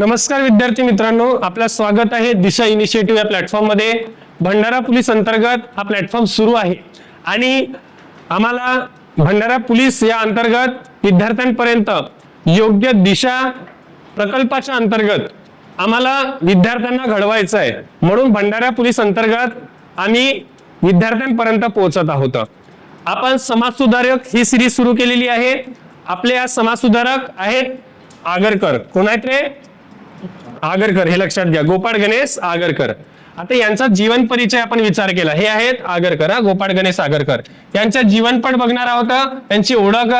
नमस्कार विद्यार्थी मित्रांनो आपलं स्वागत आहे दिशा इनिशिएटिव्ह या प्लॅटफॉर्ममध्ये भंडारा पोलीस अंतर्गत हा प्लॅटफॉर्म सुरू आहे. आणि आम्हाला भंडारा पोलीस या अंतर्गत विद्यार्थ्यांपर्यंत योग्य दिशा प्रकल्पाच्या अंतर्गत आम्हाला विद्यार्थ्यांना घडवायचं आहे. म्हणून भंडारा पोलीस अंतर्गत आम्ही विद्यार्थ्यांपर्यंत पोहोचत आहोत. आपण समाजसुधारक ही सिरीज सुरू केलेली आहे. आपले आज समाजसुधारक आहेत आगरकर. कोण आहेत रे? आगरकर हे लक्षात घ्या. गोपाळ गणेश आगरकर. आता यांचा जीवन परिचय आपण विचार केला. हे आहेत आगरकर गोपाळ गणेश आगरकर. यांच्या जीवनपट बघणार आहोत त्यांची ओळख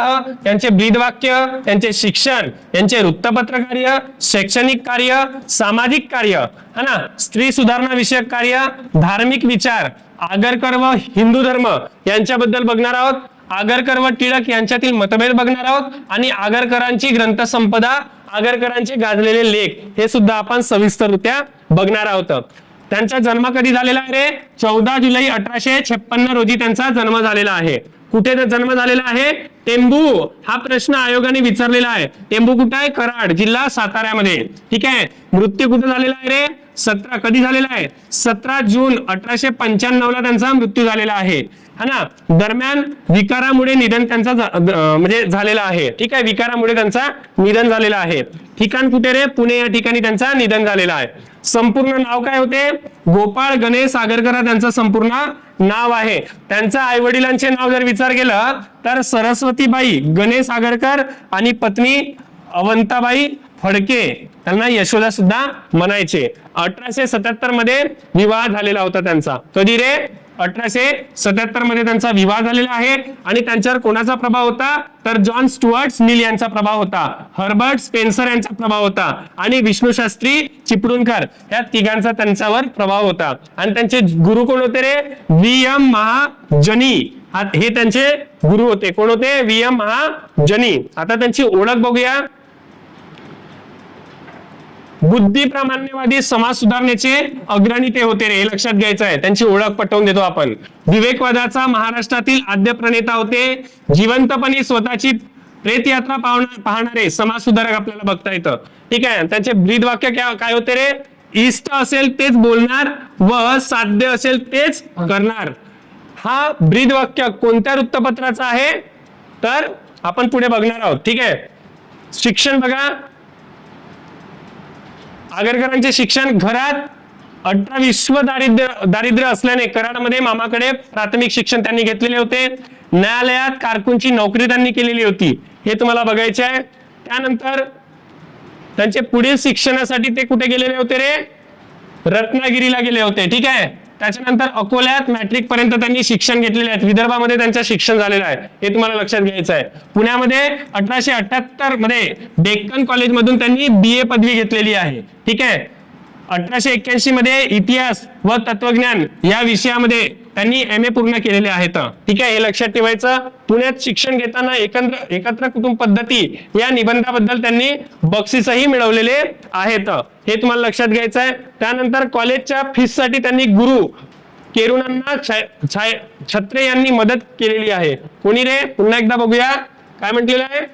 त्यांचे ब्रीदवाक्य त्यांचे शिक्षण यांचे वृत्तपत्र कार्य शैक्षणिक कार्य सामाजिक कार्य है ना. स्त्री सुधारणा विषयक कार्य धार्मिक विचार आगरकर व हिंदू धर्म यांच्याबद्दल बघणार आहोत. आगरकर व टिळक यांच्यातील मतभेद बघणार आहोत. आणि आगरकरांची ग्रंथसंपदा आगरकरांचे गाजलेले लेख हे सुद्धा आपण सविस्तररित्या बघणार आहोत. त्यांचा जन्म कधी झालेला आहे रे? चौदा जुलै अठराशे छप्पन्न रोजी त्यांचा जन्म झालेला आहे. कुठे जन्म झालेला आहे? टेंबू. हा प्रश्न आयोगाने विचारलेला आहे. टेंबू कुठे आहे? कराड जिल्हा साताऱ्यामध्ये. ठीक आहे? मृत्यू कुठे झालेला आहे रे? सतरा. कधी झालेला आहे? सतरा जून अठराशे पंच्याण्णव ला त्यांचा मृत्यू झालेला आहे. हा ना? दरम्यान विकारामुळे निधन त्यांचा म्हणजे झालेला आहे. ठीक आहे? विकारामुळे त्यांचा निधन झालेला आहे. ठिकाण कुठे रे? पुणे या ठिकाणी त्यांचा निधन झालेला आहे. संपूर्ण नाव काय होते? गोपाळ गणेश आगरकर हा त्यांचं संपूर्ण नाव आहे. त्यांच्या आई वडिलांचे नाव जर विचार केलं तर सरस्वतीबाई गणेश आगरकर आणि पत्नी अवंताबाई फडके त्यांना यशोदा सुद्धा म्हणायचे. अठराशे सत्याहत्तरमध्ये विवाह झालेला होता त्यांचा. कधी रे? अठराशे सत्याहत्तरमध्ये त्यांचा विवाह झालेला आहे आणि त्यांच्यावर कोणाचा प्रभाव होता? तर जॉन स्टुअर्ट मिल यांचा प्रभाव होता हर्बर्ट स्पेन्सर यांचा प्रभाव होता आणि विष्णू शास्त्री चिपळूणकर या तिघांचा त्यांच्यावर प्रभाव होता. आणि त्यांचे गुरु कोण होते रे? व्ही एम महाजनी. हा- हे त्यांचे गुरु होते. कोण होते? व्ही एम महाजनी. आता त्यांची ओळख बघूया. बुद्धी प्रामाण्यवादी समाज सुधारणेचे अग्रणी ते होते रे हे लक्षात घ्यायचं आहे. त्यांची ओळख पटवून देतो आपण. विवेकवादाचा महाराष्ट्रातील आद्य प्रणेता होते. जिवंतपणे स्वतःची प्रेत यात्रा पाहणारे समाज सुधारक आपल्याला बघता येतं. ठीक आहे त्यांचे ब्रीद वाक्य काय होते रे? इष्ट असेल तेच बोलणार व साध्य असेल तेच करणार. हा ब्रीद वाक्य कोणत्या वृत्तपत्राचा आहे? तर आपण पुढे बघणार आहोत. ठीक आहे. शिक्षण बघा. आगरकरांचे शिक्षण घरात अठरा विश्व दारिद्र्य दारिद्र्य असल्याने कराडमध्ये मामाकडे प्राथमिक शिक्षण त्यांनी घेतलेले होते. न्यायालयात कारकूनची नोकरी त्यांनी केलेली होती. हे तुम्हाला बघायचे आहे. त्यानंतर त्यांचे पुढील शिक्षणासाठी ते कुठे गेलेले होते रे? रत्नागिरीला गेले होते. ठीक आहे? त्याच्यानंतर अकोल्यात मॅट्रिक पर्यंत त्यांनी शिक्षण घेतलेले आहेत विदर्भामध्ये त्यांचं शिक्षण झालेलं आहे. हे तुम्हाला लक्षात घ्यायचं आहे. पुण्यामध्ये अठराशे अठ्याहत्तरमध्ये डेक्कन कॉलेजमधून त्यांनी बी ए पदवी घेतलेली आहे. ठीक आहे? अठराशे एक्क्याऐंशी मध्ये इतिहास व तत्वज्ञान या विषयामध्ये त्यांनी एम ए पूर्ण केलेले आहेत. ठीक आहे हे लक्षात ठेवायचं. पुण्यात शिक्षण घेताना एकत्र एकत्र कुटुंब पद्धती या निबंधाबद्दल त्यांनी बक्षीसही मिळवलेले आहेत. हे तुम्हाला लक्षात घ्यायचं आहे. त्यानंतर कॉलेजच्या फीससाठी त्यांनी गुरु केरुणांना छत्रे यांनी मदत केलेली आहे. कोणी रे? पुन्हा एकदा बघूया. काय म्हटलेलं आहे?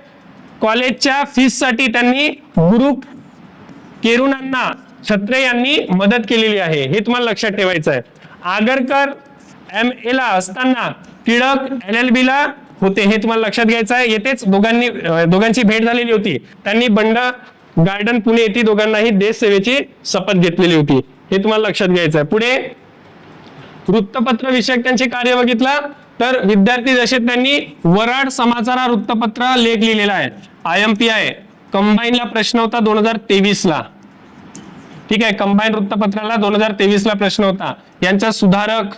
कॉलेजच्या फीससाठी त्यांनी गुरु केरुणांना छत्रे यांनी मदत केलेली आहे. हे तुम्हाला लक्षात ठेवायचं आहे. आगरकर एम ए ला असताना टिळक एल एल बी ला होते. हे तुम्हाला लक्षात घ्यायचं आहे. येथेच दोघांनी दोघांची भेट झालेली होती. त्यांनी बंड गार्डन पुणे येथे दोघांनाही देश सेवेची शपथ घेतलेली होती. हे तुम्हाला लक्षात घ्यायचं आहे. पुढे वृत्तपत्र विषयक त्यांचे कार्य बघितलं तर विद्यार्थी दशेत त्यांनी वराड समाचार हा वृत्तपत्र लेख लिहिलेला आहे. आय एम पी आय कंबाईनला प्रश्न होता दोन हजार तेवीस ला ठीक आहे. कंबाईन वृत्तपत्राला दोन हजार तेवीस ला प्रश्न होता. यांचा सुधारक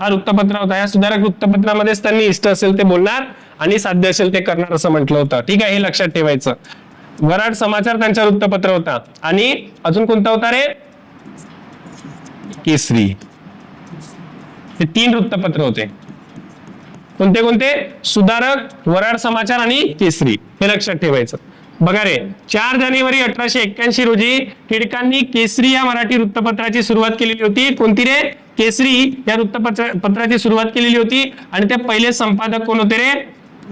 हा वृत्तपत्र होता. या सुधारक वृत्तपत्रामध्येच त्यांनी इष्ट असेल ते बोलणार आणि साध्य असेल ते करणार असं म्हटलं होतं. ठीक आहे हे लक्षात ठेवायचं. वराड समाचार त्यांचा वृत्तपत्र होता. आणि अजून कोणता होता रे? केसरी. हे तीन वृत्तपत्र होते. कोणते कोणते? सुधारक वराड समाचार आणि केसरी. हे लक्षात ठेवायचं. बघा रे चार जानेवारी अठराशे एक्क्याऐंशी रोजी टिळकांनी केसरी या मराठी वृत्तपत्राची सुरुवात केलेली होती. कोणती रे? केसरी या वृत्तपत्र पत्राची सुरुवात केलेली होती आणि ते पहिले संपादक कोण होते रे?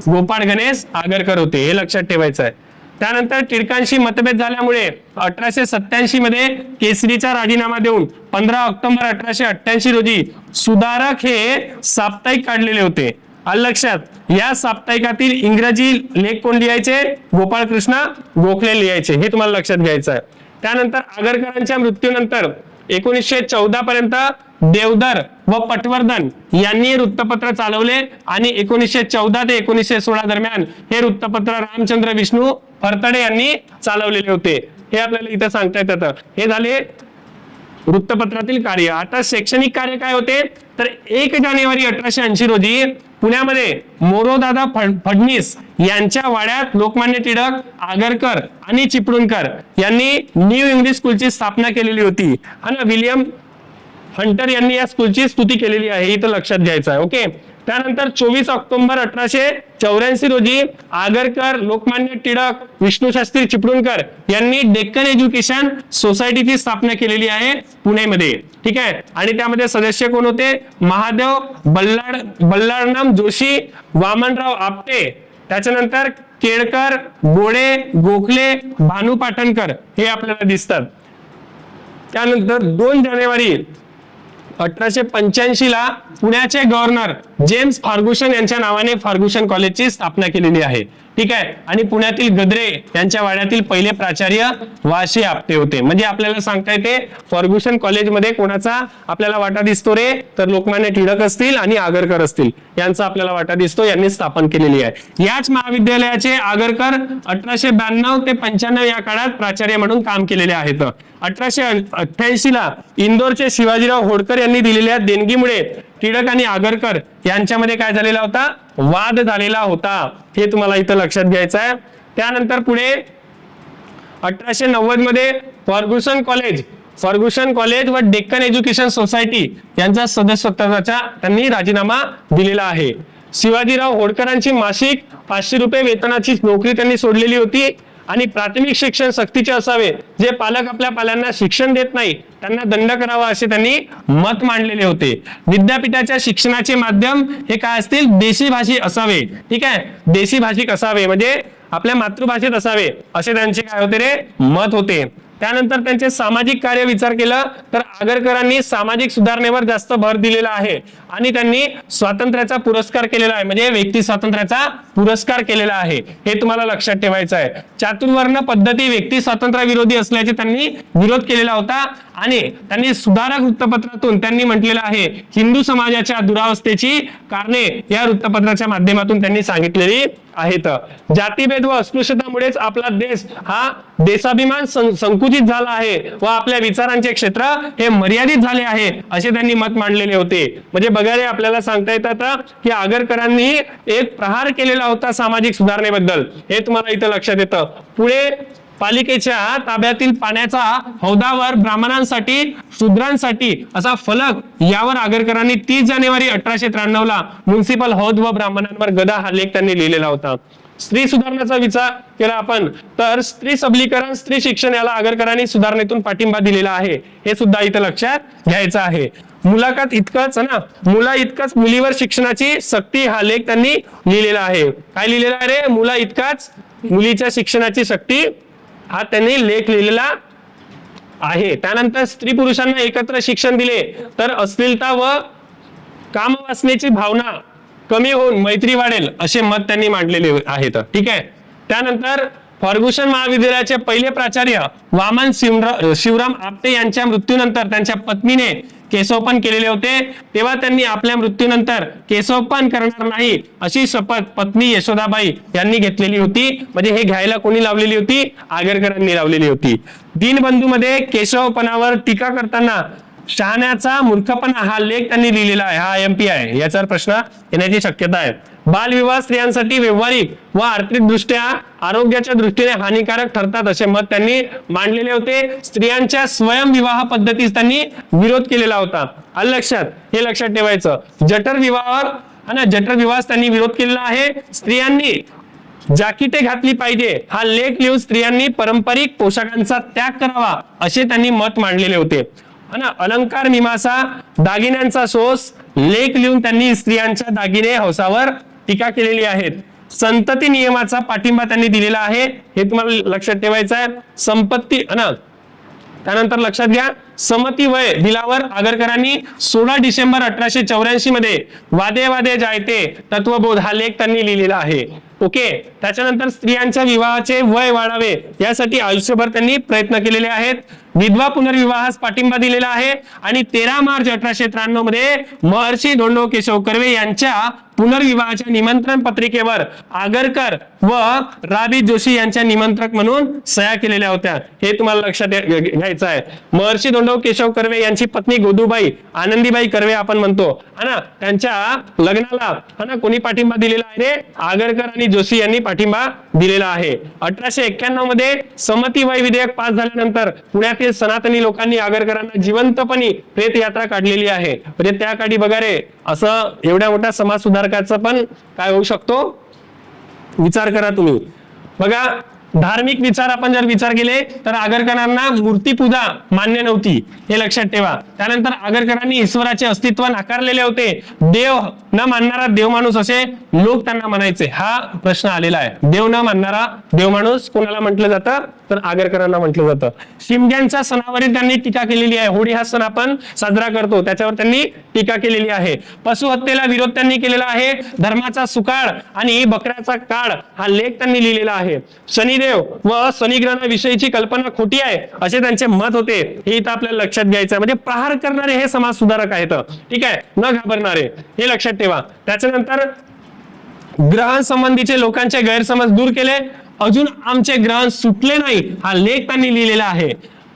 गोपाळ गणेश आगरकर होते हे लक्षात ठेवायचं आहे. त्यानंतर टिळकांशी मतभेद झाल्यामुळे अठराशे सत्याऐंशी मध्ये केसरीचा राजीनामा देऊन पंधरा ऑक्टोबर अठराशे अठ्ठ्याऐंशी रोजी सुधारक हे साप्ताहिक काढलेले होते. लक्षात? या साप्ताहिकातील इंग्रजी लेख कोण लिहायचे? गोपाळकृष्ण गोखले लिहायचे. हे तुम्हाला लक्षात घ्यायचं आहे. त्यानंतर आगरकरांच्या मृत्यूनंतर एकोणीसशे चौदा पर्यंत देवधर व पटवर्धन यांनी वृत्तपत्र चालवले आणि एकोणीसशे चौदा ते एकोणीसशे सोळा दरम्यान हे वृत्तपत्र रामचंद्र विष्णू फरतडे यांनी चालवलेले होते. हे आपल्याला इथं सांगता येतं हे झाले वृत्तपत्रातील कार्य. आता शैक्षणिक कार्य काय होते? तर एक जानेवारी अठराशे ऐंशी रोजी पुण्यामध्ये मोरोदादा फडणीस यांच्या वाड्यात लोकमान्य टिळक आगरकर आणि चिपळूणकर यांनी न्यू इंग्लिश स्कूलची स्थापना केलेली होती. आणि विलियम हंटर यांनी या स्कूलची स्तुती केलेली आहे. इथं लक्षात घ्यायचं आहे. ओके? त्यानंतर चोवीस ऑक्टोबर अठराशे चौऱ्याऐंशी रोजी आगरकर लोकमान्य टिळक विष्णू शास्त्री चिपळूणकर यांनी डेक्कन एज्युकेशन सोसायटीची स्थापना केलेली आहे पुणेमध्ये. ठीक आहे? आणि त्यामध्ये सदस्य कोण होते? महादेव बल्लाड बल्लाळनाम जोशी वामनराव आपटे. त्याच्यानंतर केळकर गोडे गोखले भानू पाटणकर हे आपल्याला दिसतात. त्यानंतर दोन जानेवारी अठराशे पंच्याऐंशी ला पुण्याचे गव्हर्नर जेम्स फार्गुशन यांच्या नावाने फार्गुशन कॉलेजची स्थापना केलेली आहे. ठीक आहे? आणि पुण्यातील गद्रे यांच्या वाड्यातील पहिले प्राचार्य वाशी आपटे होते. म्हणजे आपल्याला सांगता येते फॉर्ग्युशन कॉलेजमध्ये कोणाचा आपल्याला वाटा दिसतो रे? तर लोकमान्य टिळक असतील आणि आगरकर असतील. यांचा आपल्याला वाटा दिसतो यांनी स्थापन केलेली आहे. याच महाविद्यालयाचे आगरकर अठराशे ब्याण्णव ते पंच्याण्णव या काळात प्राचार्य म्हणून काम केलेले आहेत. अठराशे अठ्ठ्याऐंशी ला इंदोरचे शिवाजीराव होडकर यांनी दिलेल्या देणगीमुळे टिळक आणि आगरकर यांच्यामध्ये काय झालेला होता? वाद झालेला होता. हे तुम्हाला इथं लक्षात घ्यायचं आहे. त्यानंतर पुढे अठराशे नव्वदमध्ये फर्ग्युसन कॉलेज फर्ग्युसन कॉलेज व डेक्कन एज्युकेशन सोसायटी यांचा सदस्यत्वाचा त्यांनी राजीनामा दिलेला आहे. शिवाजीराव होडकरांची मासिक पाचशे रुपये वेतनाची नोकरी त्यांनी सोडलेली होती. आणि प्राथमिक शिक्षण सक्तीचे असावे जे पालक आपल्या पाल्यांना शिक्षण देत नाही त्यांना दंड करावा असे त्यांनी मत मांडलेले होते. विद्यापीठाच्या शिक्षणाचे माध्यम हे काय असतील? देशी भाषी असावे. ठीक आहे? देशी भाषिक असावे म्हणजे आपल्या मातृभाषेत असावे असे त्यांचे काय होते रे? मत होते. त्यानंतर त्यांचे सामाजिक कार्य विचार केला तर आगरकरांनी सामाजिक सुधारणेवर जास्त भर दिलेला आहे. आणि त्यांनी स्वातंत्र्याचा पुरस्कार केलेला आहे. म्हणजे व्यक्ती स्वातंत्र्याचा पुरस्कार केलेला आहे. हे तुम्हाला लक्षात ठेवायचं आहे. चातुर्वर्ण पद्धती व्यक्ती स्वातंत्र्य विरोधी असल्याचे त्यांनी विरोध केलेला होता. आणि त्यांनी सुधारक वृत्तपत्रातून त्यांनी म्हटलेलं आहे हिंदू समाजाच्या दुरावस्थेची कारणे या वृत्तपत्राच्या माध्यमातून त्यांनी सांगितलेली आहेत. जातीभेद व अस्पृश्यतामुळेच आपला देश हा देशाभिमान संकुचित झाला आहे व आपल्या विचारांचे क्षेत्र हे मर्यादित झाले आहे असे त्यांनी मत मांडलेले होते. म्हणजे बघायला आपल्याला सांगता येतात की आगरकरांनी एक प्रहार केलेला होता सामाजिक सुधारणेबद्दल. हे तुम्हाला इथं लक्षात येतं. पुढे पालिकेच्या ताब्यातील पाण्याचा हौदावर ब्राह्मणांसाठी शूद्रांसाठी असा फलक यावर आगरकरांनी तीस जानेवारी अठराशे त्र्याण्णव ला म्युन्सिपल हौद व ब्राह्मणांवर गदा हा लेख त्यांनी लिहिलेला होता. स्त्री सुधारणाचा विचार केला आपण तर स्त्री सबलीकरण स्त्री शिक्षण याला आगरकरांनी सुधारणेतून पाठिंबा दिलेला आहे. हे सुद्धा इथं लक्षात घ्यायचं आहे. मुलाखत इतकंच ना मुला इतकंच मुलीवर शिक्षणाची सक्ती हा लेख त्यांनी लिहिलेला आहे. काय लिहिलेला आहे रे? मुला इतकाच मुलीच्या शिक्षणाची सक्ती हा त्यांनी लेख लिहिलेला आहे. त्यानंतर स्त्री पुरुषांना एकत्र शिक्षण दिले. तर अश्लीलता व कामवासनेची भावना कमी होऊन मैत्री वाढेल असे मत त्यांनी मांडलेले आहेत. ठीक आहे? त्यानंतर फर्ग्युसन महाविद्यालयाचे पहिले प्राचार्य वामन शिवरा- शिवराम आपटे यांच्या मृत्यूनंतर त्यांच्या पत्नीने केशवपन केलेले होते. तेव्हा त्यांनी आपल्या मृत्यूनंतर केशवपन करणार नाही अशी शपथ पत्नी यशोदाबाई यांनी घेतलेली होती. म्हणजे हे घ्यायला कोणी लावलेली होती? आगरकरांनी लावलेली होती. दीनबंधूमध्ये केशवपणावर टीका करताना शहाण्याचा मूर्खपणा हा लेख त्यांनी लिहिलेला आहे हा एम पी आहे. याच्यावर प्रश्न येण्याची शक्यता आहे. बालविवाह स्त्रियांसाठी व्यावहारिक व आर्थिक दृष्ट्या आरोग्याच्या दृष्टीने हानिकारक ठरतात असे मत त्यांनी मांडलेले होते. स्त्रियांच्या स्वयंविवाह पद्धतीस त्यांनी विरोध केलेला होता. आलं लक्षात हे लक्षात ठेवायचं जठर विवाहावर आणि जठर विवाहास त्यांनी विरोध केलेला आहे. स्त्रियांनी जाकिटे घातली पाहिजे हा लेख लिहून स्त्रियांनी पारंपरिक पोशाखांचा त्याग करावा असे त्यांनी मत मांडलेले होते. ना अलंकार मीमासा दागिन्यांचा सोस लेख लिहून त्यांनी स्त्रियांच्या दागिने हौसावर टीका केलेली आहेत. संतती नियमाचा पाठिंबा त्यांनी दिलेला आहे. हे तुम्हाला लक्षात ठेवायचं आहे. संपत्ती ना त्यानंतर लक्षात घ्या. समती वय दिलावर आगरकरांनी सोळा डिसेंबर अठराशे चौऱ्याऐंशी मध्ये वादे वादे जायते तत्वबोध हा लेख त्यांनी लिहिलेला आहे. ओके त्याच्यानंतर स्त्रियांच्या विवाहाचे वय वाढावे यासाठी आयुष्यभर त्यांनी प्रयत्न केलेले आहेत. विधवा पुनर्विवाहास पाठिंबा दिलेला आहे. आणि तेरा मार्च अठराशे त्र्याण्णवमध्ये महर्षी धोंडो केशव कर्वे यांच्या पुनर्विवाहाच्या निमंत्रण पत्रिकेवर आगरकर व राबी जोशी यांच्या निमंत्रक म्हणून सह्या केलेल्या होत्या. हे तुम्हाला लक्षात घ्यायचं आहे. महर्षी धोंडो केशव कर्वे यांची पत्नी गोदूबाई आनंदीबाई कर्वे आपण म्हणतो. हा ना? त्यांच्या लग्नाला हा ना? कोणी पाठिंबा दिलेला आहे रे? आगरकर आणि जोशी यांनी पाठिंबा दिलेला आहे. अठराशे एक्क्याण्णवमध्ये समती वय विधेयक पास झाल्यानंतर पुण्यातील सनातनी लोकांनी आगरकरांना जिवंतपणी प्रेत यात्रा काढलेली आहे. म्हणजे त्या काळी बघा रे. असं एवढ्या मोठ्या समाज सुधारकाचा पण काय होऊ शकतो? विचार करा तुम्ही. बघा धार्मिक विचार आपण जर विचार केले तर आगरकरांना मूर्तीपूजा मान्य नव्हती हे लक्षात ठेवा. त्यानंतर आगरकरांनी ईश्वराचे अस्तित्व नाकारलेले होते. देव न मानणारा देव माणूस असे लोक त्यांना म्हणायचे. हा प्रश्न आलेला आहे. देव न मानणारा देव माणूस कोणाला म्हटलं जातं? तर आगरकरांना म्हटलं जातं. शिमग्यांच्या सणावरील त्यांनी टीका केलेली आहे. होळी हा सण आपण साजरा करतो. त्याच्यावर त्यांनी टीका केलेली आहे. पशुहत्येला विरोध त्यांनी केलेला आहे. धर्माचा सुकाळ आणि बकऱ्याचा काळ हा लेख त्यांनी लिहिलेला आहे. शनिदेव व शनिग्रहाविषयीची कल्पना खोटी आहे असे त्यांचे मत होते. हे इथं आपल्याला लक्षात घ्यायचं आहे. म्हणजे प्रहार करणारे हे समाज सुधारक आहेत. ठीक आहे? न घाबरणारे. हे लक्षात ठेवा. त्याच्यानंतर ग्रहांसंबंधीचे लोकांचे गैरसमज दूर केले. अजून आमचे ग्रहण सुटले नाही. हा लेख त्यांनी लिहिलेला आहे.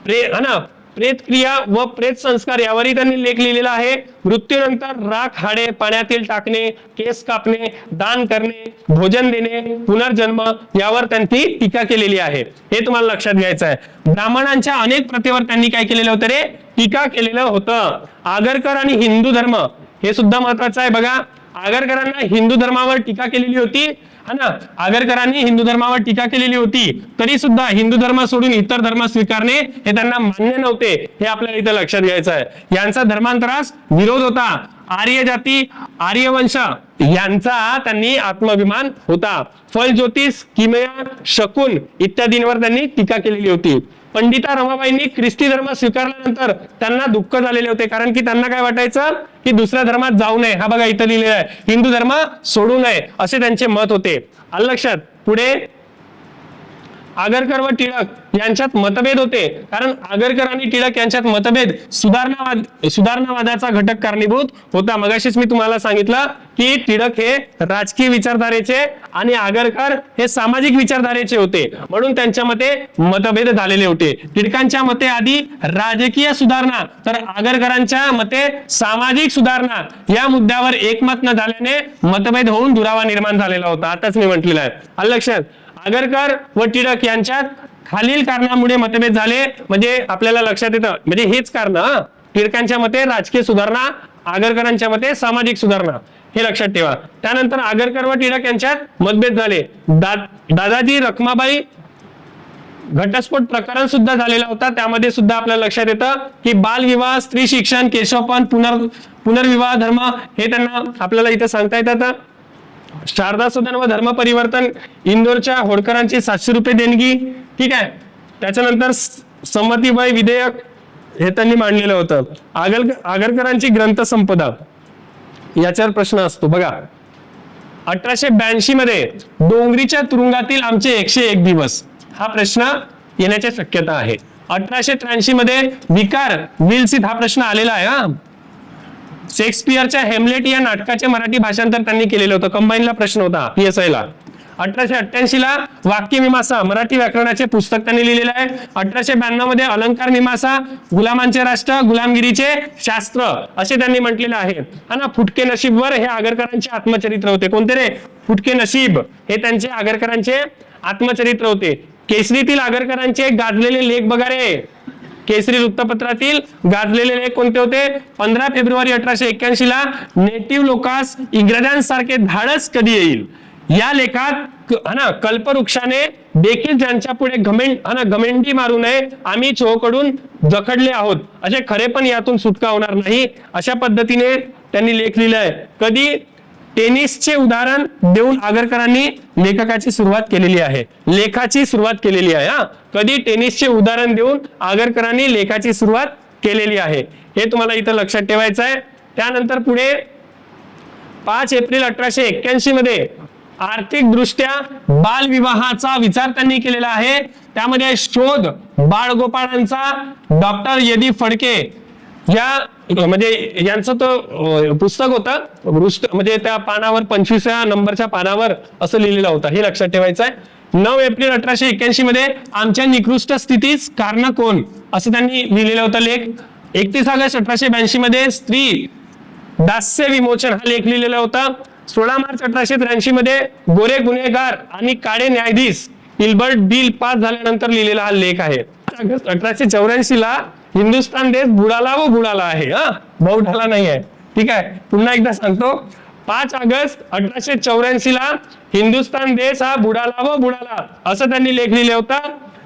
प्रे ना? प्रेत क्रिया व प्रेत संस्कार यावरही त्यांनी लेख लिहिलेला आहे. मृत्यूनंतर राख हाडे पाण्यातील टाकणे केस कापणे दान करणे भोजन देणे पुनर्जन्म यावर त्यांनी टीका केलेली आहे. हे तुम्हाला लक्षात घ्यायचं आहे. ब्राह्मणांच्या अनेक प्रथेवर त्यांनी काय केलेलं होतं रे? टीका केलेलं होतं. आगरकर आणि हिंदू धर्म हे सुद्धा महत्वाचं आहे बघा. आगरकरांना हिंदू धर्मावर टीका केलेली होती. हा ना आगरकरांनी हिंदू धर्मावर टीका केलेली होती. तरी सुद्धा हिंदू धर्म सोडून इतर धर्म स्वीकारणे हे त्यांना मान्य नव्हते हे आपल्याला इथं लक्षात घ्यायचं आहे. यांचा धर्मांतरास विरोध होता. आर्य जाती आर्यवंश यांचा त्यांनी आत्माभिमान होता. फल ज्योतिष किमया शकुन इत्यादींवर त्यांनी टीका केलेली होती. पंडिता रमाबाईंनी ख्रिस्ती धर्म स्वीकारल्यानंतर त्यांना दुःख झालेले होते. कारण की त्यांना काय वाटायचं? की दुसऱ्या धर्मात जाऊ नये. हा बघा इथं लिहिलेला आहे. हिंदू धर्म सोडू नये. असे त्यांचे मत होते. आलं लक्षात? पुढे? आगरकर व टिळक. यांच्यात मतभेद होते. कारण आगरकर आणि टिळक यांच्यात मतभेद सुधारणावाद सुधारणावादाचा घटक कारणीभूत होता. मगाशीच मी तुम्हाला सांगितलं की टिळक हे राजकीय विचारधारेचे आणि आगरकर हे सामाजिक विचारधारेचे होते. म्हणून त्यांच्या मते मतभेद झालेले होते. टिळकांच्या मते आधी राजकीय सुधारणा तर आगरकरांच्या मते सामाजिक सुधारणा या मुद्द्यावर एकमत न झाल्याने मतभेद होऊन दुरावा निर्माण झालेला होता. आताच मी म्हटलेला आहे. लक्षात? आगरकर व टिळक यांच्यात खालील कारणामुळे मतभेद झाले. म्हणजे आपल्याला लक्षात येतं. म्हणजे हेच कारण टिळकांच्या मते राजकीय सुधारणा आगरकरांच्या मते सामाजिक सुधारणा. हे लक्षात ठेवा. त्यानंतर आगरकर व टिळक यांच्यात मतभेद झाले. दा, दादाजी रखमाबाई घटस्फोट प्रकरण सुद्धा झालेला होता. त्यामध्ये सुद्धा आपल्याला लक्षात येतं की बालविवाह स्त्री शिक्षण केशवपण पुनर् पुनर्विवाह धर्म हे त्यांना आपल्याला इथं सांगता येतात. शारदा सदन व धर्म परिवर्तन इंदोरच्या होडकरांची सातशे रुपये देणगी ठीक आहे? त्याच्यानंतर संमतीबाई विधेयक हे त्यांनी मांडलेलं होतं. आगल आगरकरांची ग्रंथसंपदा. याच्यावर प्रश्न असतो. बघा. अठराशे ब्याऐंशी मध्ये डोंगरीच्या तुरुंगातील आमचे एकशे एक दिवस. हा प्रश्न येण्याची शक्यता आहे. अठराशे त्र्याऐंशी मध्ये विकार विलसित हा प्रश्न आलेला आहे हा. शेक्सपियरच्या हेमलेट या नाटकाचे मराठी भाषांतर त्यांनी केलेलं होतं. कंबाईनला प्रश्न होता पीएसआय ला. अठराशे अठ्ठ्याऐंशी ला वाक्य मीमांसा मराठी व्याकरणाचे पुस्तक त्यांनी लिहिलेलं आहे. अठराशे ब्याण्णवमध्ये अलंकार मीमासा गुलामांचे राष्ट्र गुलामगिरीचे शास्त्र असे त्यांनी म्हटलेले आहे. हा ना फुटके नशीबवर हे आगरकरांचे आत्मचरित्र होते. कोणते रे? फुटके नशीब. हे त्यांचे आगरकरांचे आत्मचरित्र होते. केसरीतील आगरकरांचे गाजलेले लेख बघा रे. केसरी वृत्तपत्रातील गाजलेले लेख कोणते होते? पंधरा फेब्रुवारी अठराशे एक्क्याऐंशी ला नेटिव्ह लोकास इंग्रजांसारखे धाडस कधी येईल? या लेखात ना कल्पवृक्षाने देखील ज्यांच्या पुढे घमेंड हा ना घमेंडी मारू नये आम्ही चोकडून जखडले आहोत. असे खरे पण यातून सुटका होणार नाही. अशा पद्धतीने त्यांनी लेख लिहिलाय. कधी? टेनिसचे उदाहरण देऊन आगरकरांनी लेखकाची सुरुवात केलेली आहे. लेखाची सुरुवात केलेली आहे हा. कधी टेनिसचे उदाहरण देऊन आगरकरांनी लेखाची सुरुवात केलेली आहे. हे तुम्हाला इथं लक्षात ठेवायचं आहे. त्यानंतर पुढे पाच एप्रिल अठराशे एक्क्याऐंशी मध्ये आर्थिक दृष्ट्या बालविवाहाचा विचार त्यांनी केलेला आहे. त्यामध्ये शोध बाळगोपाळांचा डॉक्टर यदी फडके या म्हणजे यांचं तो पुस्तक होतं. रुष्ट- म्हणजे त्या पानावर पंचवीसव्या नंबरच्या पानावर असं लिहिलेलं होतं. हे लक्षात ठेवायचं आहे नऊ एप्रिल अठराशे एक्क्याऐंशी मध्ये आमच्या निकृष्ट स्थितीच कारण कोण? असं त्यांनी लिहिलेलं होतं लेख. एकतीस ऑगस्ट अठराशे ब्याऐंशी मध्ये स्त्री दास्य विमोचन हा लेख लिहिलेला होता. सोळा मार्च अठराशे त्र्याऐंशी मध्ये गोरे गुन्हेगार आणि काळे न्यायाधीश इल्बर्ट बिल पास झाल्यानंतर लिहिलेला हा लेख आहे. ऑगस्ट अठराशे चौऱ्याऐंशी ला हिंदुस्थान देश बुडाला व बुडाला आहे हा? बहुडाला नाही आहे ठीक आहे? पुन्हा एकदा सांगतो. पाच ऑगस्ट अठराशे चौऱ्याऐंशी ला हिंदुस्थान देश हा बुडाला व बुडाला. असं त्यांनी लेख लिहिले होता.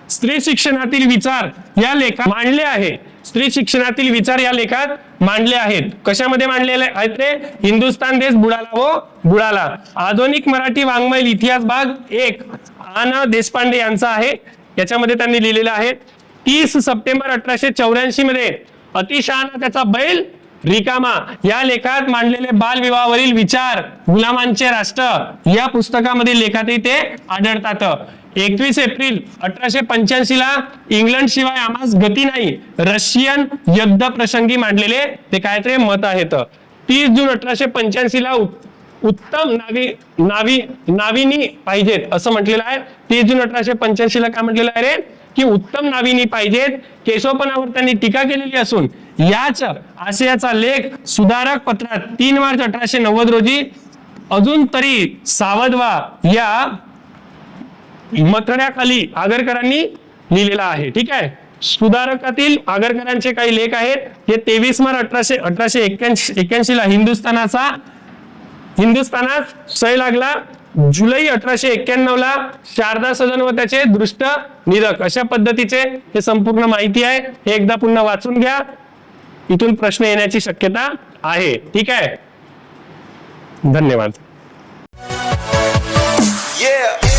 स्त्री शिक्षणातील विचार या लेखात मांडले आहे. स्त्री शिक्षणातील विचार या लेखात मांडले आहेत. कशामध्ये मांडलेले आहेत ते? हिंदुस्थान देश बुडाला व बुडाला. आधुनिक मराठी वाङ्मय इतिहास भाग एक आना देशपांडे यांचा आहे. याच्यामध्ये त्यांनी लिहिलेलं आहे. तीस सप्टेंबर अठराशे चौऱ्याऐंशी मध्ये अतिशहाणा त्याचा बैल रिकामा. या लेखात मांडलेले बालविवाहावरील विचार गुलामांचे राष्ट्र या पुस्तकामध्ये लेखातही ते आढळतात. एकवीस एप्रिल अठराशे पंच्याऐंशी ला इंग्लंड शिवाय आम्हास गती नाही रशियन युद्ध प्रसंगी मांडलेले ते काय ते मत आहेत. तीस जून अठराशे पंच्याऐंशी ला उत्तम नावी नावी नाविनी पाहिजेत असं म्हटलेलं आहे. तीस जून अठराशे पंच्याऐंशी ला काय म्हटलेलं आहे रे? की उत्तम नाविनी पाहिजेत केशवपणावर त्यांनी टीका केलेली असून याच आशयाचा लेख सुधारक पत्रात तीन मार्च अठराशे नव्वद रोजी अजून तरी सावधवा या मथड्याखाली आगरकरांनी लिहिलेला आहे. ठीक आहे? सुधारकातील आगरकरांचे काही लेख आहेत. हे तेवीस मार्च अठराशे अठराशे एक्क्याऐंशी एक्क्याऐंशी ला हिंदुस्थानाचा हिंदुस्थानात सय लागला. जुलै अठराशे एक्क्याण्णव ला शारदा सदन व त्याचे दृष्ट निरक अशा पद्धतीचे हे संपूर्ण माहिती आहे. हे एकदा पुन्हा वाचून घ्या. इथून प्रश्न येण्याची शक्यता आहे. ठीक आहे? धन्यवाद. Yeah.